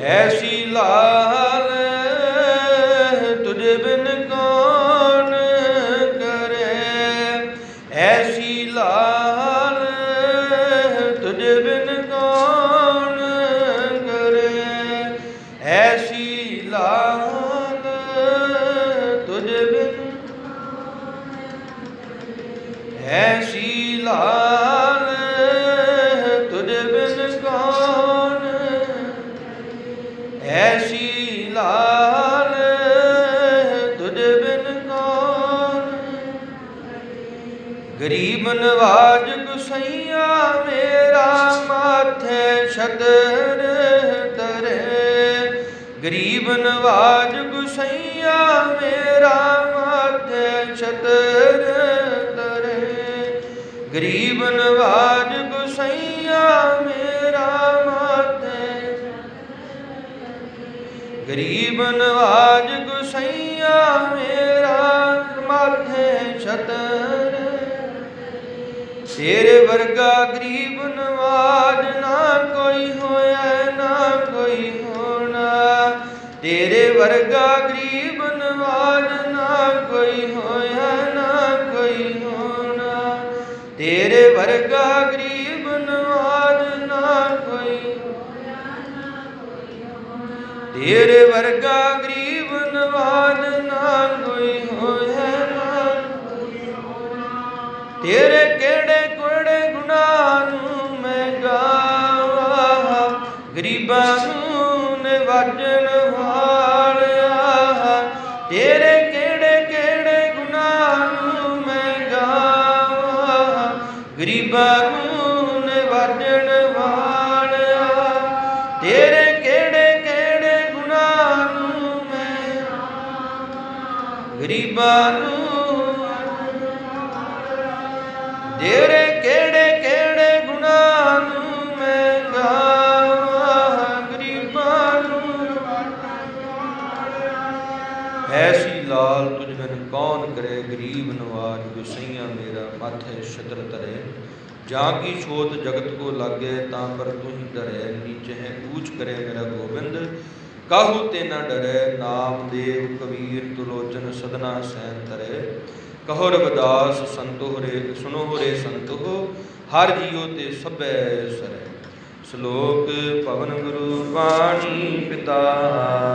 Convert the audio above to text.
ਐਸੀ ਲਾਲ ਤੁਝ ਬਿਨ ਕੌਣ ਕਰੇ? ਐਸੀ ਲਾਲ ਤੁਝ ਬਿਨ ਕੌਣ ਕਰੇ? ਐਸੀ ਲਾਲ ਤੁਝ ਬਿਨ ਐਸੀ ਲਾਲ ਐਸੀ ਲਾਲ ਤੁਝ ਬਿਨ ਕੌਣ? ਗਰੀਬ ਨਵਾਜ ਗੁਸਈਆ ਮੇਰਾ ਮਾਥੇ ਛਤਰ ਤਰੇ। ਗਰੀਬ ਨਵਾਜ ਗੁਸਈਆ ਮੇਰਾ ਮਾਥੇ ਛਤਰ ਤਰੇ। ਗਰੀਬ ਨਵਾਜ ਗੁਸਈਆ ਗਰੀਬ ਨਵਾਜ ਗੁਸਈਆ ਮੇਰਾ ਮਾਥੇ ਛਤਰ। ਤੇਰੇ ਵਰਗਾ ਗਰੀਬ ਨਵਾਜ ਨਾ ਕੋਈ ਹੋਇਆ, ਨਾ ਕੋਈ ਹੋਣਾ। ਤੇਰੇ ਵਰਗਾ ਗਰੀਬ ਨਵਾਜ ਨਾ ਕੋਈ ਹੋਇਆ, ਨਾ ਕੋਈ ਹੋਣਾ। ਤੇਰੇ ਵਰਗਾ ਗਰੀਬ ਤੇਰੇ ਵਰਗਾ ਗਰੀਬ ਨਵਾਜ ਨਾ ਕੋਈ ਹੋਇਆ ਤੇਰੇ ਕਿਹੜੇ ਕੋੜੇ ਗੁਨਾਹ ਨੂੰ ਮੈਂ ਗਾਵਾਂ? ਗਰੀਬਾਂ ਨੂੰ ਨਿਵਾਜਣ ਵਾਲਿਆ। ਤੇਰੇ ਕਿਹੜੇ ਕਿਹੜੇ ਗੁਨਾਹ ਨੂੰ ਮੈਂ ਗਾਵਾਂ? ਗਰੀਬਾਂ ਨੂੰ ਗਰੀਬਾਂ ਨੂੰ ਤੇਰੇ ਕਿਹੜੇ ਕਿਹੜੇ ਗੁਨਾਹ ਨੂੰ ਮੈਂ ਗਾਵਾਂ। ਗਰੀਬਾਂ ਨੂੰ ਐਸੀ ਲਾਲ ਤੁਝ ਬਿਨ ਕੌਣ ਕਰੇ, ਗਰੀਬ ਨਵਾਜ ਗੁਸਈਆ ਮੇਰਾ ਮਾਥੇ ਛਤਰ ਤਰੇ ਜਾਂ ਕੀ ਛੋਤ ਜਗਤ ਕੋ ਲਾਗੇ, ਤਾਂ ਪਰ ਤੂੰ ਹੀ ਡਰੇ ਨੀਚੇ ਹੈ ਕੂਚ ਕਰੇ ਮੇਰਾ ਗੋਬਿੰਦ। ਕਾਹੂ ਤੇ ਨਾ ਡਰੈ? ਨਾਮ ਦੇਵ ਕਬੀਰ ਤੁਲੋਚਨ ਸਦਨਾ ਸੈਨ ਤਰੇ। ਕਹੋ ਰਵਿਦਾਸ, ਸੰਤੋ ਰੇ ਸੁਨੋ ਰੇ ਸੰਤੋ, ਹਰ ਜੀਉ ਤੇ ਸਭੈ ਸਰੇ। ਸ਼ਲੋਕ ਪਵਨ ਗੁਰੂ ਬਾਣੀ ਪਿਤਾ।